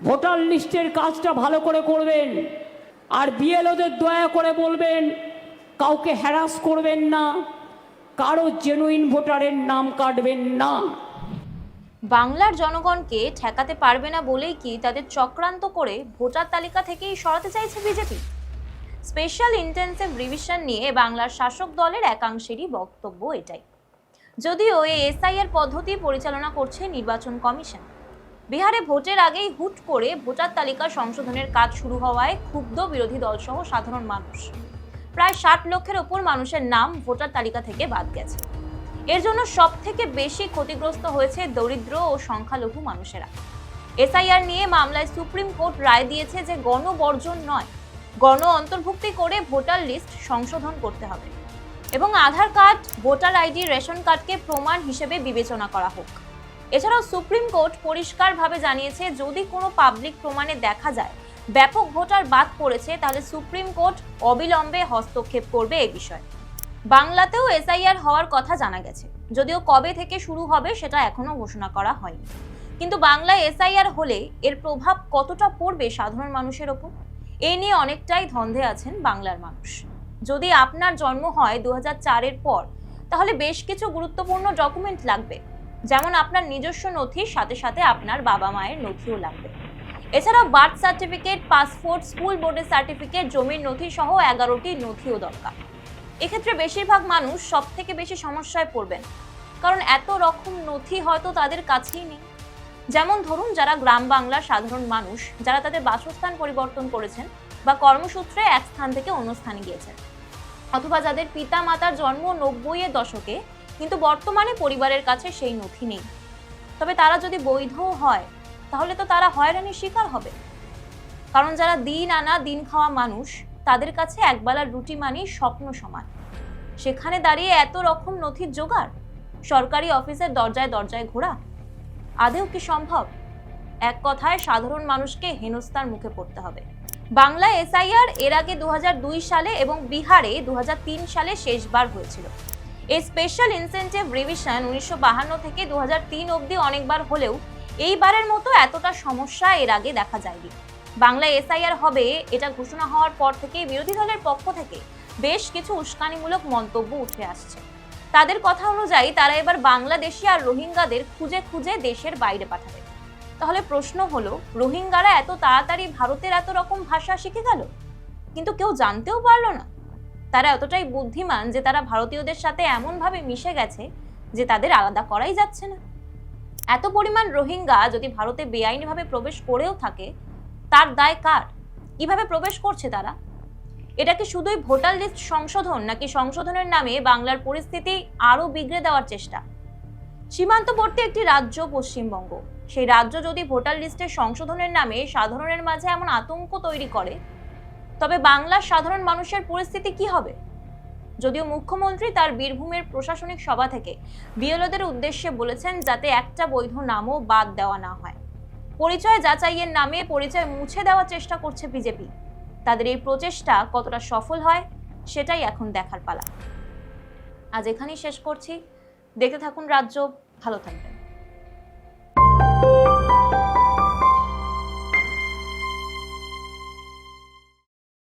Voter লিস্টের কাজটা ভালো করে করবেন, আর বিএলওদের দয়া করে বলবেন, কাউকে হ্যারাস করবেন না, কারও জেনুইন ভোটারের নাম কাটবেন না। বাংলার জনগণকে ঠেকাতে পারবে না বলেই কি তাদের চক্রান্ত করে ভোটার তালিকা থেকেই সরাতে চাইছে বিজেপি? স্পেশাল ইন্টেন্সিভ রিভিশন নিয়ে বাংলার শাসক দলের একাংশেরই বক্তব্য এটাই। যদিও এই এসআইআর পদ্ধতি পরিচালনা করছে নির্বাচন কমিশন। বিহারে ভোটের আগেই হুট করে ভোটার তালিকা সংশোধনের কাজ শুরু হওয়ায় ক্ষুব্ধ বিরোধী দলসহ সাধারণ মানুষ। প্রায় ষাট লক্ষের ওপর মানুষের নাম ভোটার তালিকা থেকে বাদ গেছে। এর জন্য সব থেকে বেশি ক্ষতিগ্রস্ত হয়েছে দরিদ্র ও সংখ্যালঘু মানুষেরা। এসআইআর নিয়ে মামলায় সুপ্রিম কোর্ট রায় দিয়েছে যে গণবর্জন নয়, গণ অন্তর্ভুক্তি করে ভোটার লিস্ট সংশোধন করতে হবে। এবং Aadhaar card, voter ID, ration কার্ডকে প্রমাণ হিসেবে বিবেচনা করা হোক। এছাড়াও সুপ্রিম কোর্ট পরিষ্কারভাবে জানিয়েছে, যদি কোনো পাবলিক প্রমাণে দেখা যায় ব্যাপক ভোটার বাদ পড়েছে, তাহলে সুপ্রিম কোর্ট অবিলম্বে হস্তক্ষেপ করবে এ বিষয়ে। বাংলাতেও এসআইআর হওয়ার কথা জানা গেছে। যদিও কবে থেকে শুরু হবে সেটা এখনও ঘোষণা করা হয়নি। কিন্তু বাংলায় এসআইআর হলে এর প্রভাব কতটা পড়বে সাধারণ মানুষের ওপর? এ নিয়ে অনেকটাই ধন্ধে আছেন বাংলার মানুষ। যদি আপনার জন্ম হয় দু এর পর, তাহলে বেশ কিছু গুরুত্বপূর্ণ ডকুমেন্ট লাগবে। যেমন আপনার নিজস্ব নথির সাথে সাথে আপনার বাবা মায়ের নথিও লাগবে। এছাড়াও বার্থ সার্টিফিকেট, পাসপোর্ট, স্কুল বোর্ডের সার্টিফিকেট, জমির নথি সহ এগারোটি নথিও দরকার। এক্ষেত্রে বেশিরভাগ মানুষ সব থেকে বেশি সমস্যায় পড়বেন, কারণ এত রকম নথি হয়তো তাদের কাছেই নেই। যেমন ধরুন, যারা গ্রাম বাংলার সাধারণ মানুষ, যারা তাদের বাসস্থান পরিবর্তন করেছেন বা কর্মসূত্রে এক স্থান থেকে অন্য স্থানে গিয়েছেন। অথবা যাদের পিতা মাতার জন্ম নব্বই এর দশকে কিন্তু বর্তমানে পরিবারের কাছে সেই নথি নেই। তবে তারা যদি বৈধও হয়, তাহলে তো তারা হয়রানির শিকার হবে। কারণ যারা দিন আনা দিন খাওয়া মানুষ, তাদের কাছে একবেলার রুটি মানেই স্বপ্ন সমান। সেখানে দাঁড়িয়ে এত রকম নথির জোগাড়? সরকারি অফিসের দরজায় দরজায় ঘোরা? আদেও কি সম্ভব? এক কথায় সাধারণ মানুষকে হেনস্থার মুখে পড়তে হবে। বাংলা এসআইআর এর আগে দু হাজার দুই সালে এবং বিহারে দু হাজার তিন সালে শেষবার হয়েছিল। এই স্পেশাল ইনসেন্টিভ রিভিশন উনিশশো থেকে দু হাজার তিন অবধি অনেকবার হলেও এইবারের মতো এতটা সমস্যা এর আগে দেখা যায়নি। বাংলা এসআইআর হবে এটা ঘোষণা হওয়ার পর থেকে বিরোধী দলের পক্ষ থেকে বেশ কিছু উস্কানিমূলক মন্তব্য উঠে আসছে। তাদের কথা অনুযায়ী তারা এবার বাংলাদেশি আর রোহিঙ্গাদের খুঁজে খুঁজে দেশের বাইরে পাঠাবে। তাহলে প্রশ্ন হলো, রোহিঙ্গারা এত তাড়াতাড়ি ভারতের এত রকম ভাষা শিখে গেল? কিন্তু কেউ জানতেও পারল না। তারা এতটাই বুদ্ধিমান যে তারা ভারতীয়দের সাথে এমনভাবে মিশে গেছে যে তাদের আলাদা করাই যাচ্ছে না। এত পরিমাণ রোহিঙ্গা যদি ভারতে বেআইনিভাবে প্রবেশ করেও থাকে, তার দায় কার? কীভাবে প্রবেশ করছে তারা? এটা কি শুধুই ভোটার লিস্ট সংশোধন নাকি সংশোধনের নামে বাংলার পরিস্থিতি আরও বিগড়ে দেওয়ার চেষ্টা? সীমান্তবর্তী একটি রাজ্য পশ্চিমবঙ্গ। সেই রাজ্য যদি ভোটার লিস্টের সংশোধনের নামে সাধারণের মাঝে এমন আতঙ্ক তৈরি করে তবে বাংলার সাধারণ মানুষের পরিস্থিতি কি হবে? যদিও মুখ্যমন্ত্রী তার বীরভূমের প্রশাসনিক সভা থেকে বিএলওদের উদ্দেশ্যে বলেছেন যাতে একটা বৈধ নামও বাদ দেওয়া না হয়। পরিচয় যাচাইয়ের নামে পরিচয় মুছে দেওয়ার চেষ্টা করছে বিজেপি। তাদের এই প্রচেষ্টা কতটা সফল হয়, সেটাই এখন দেখার পালা। আজ এখানেই শেষ করছি। দেখতে থাকুন রাজ্য। ভালো থাকবেন।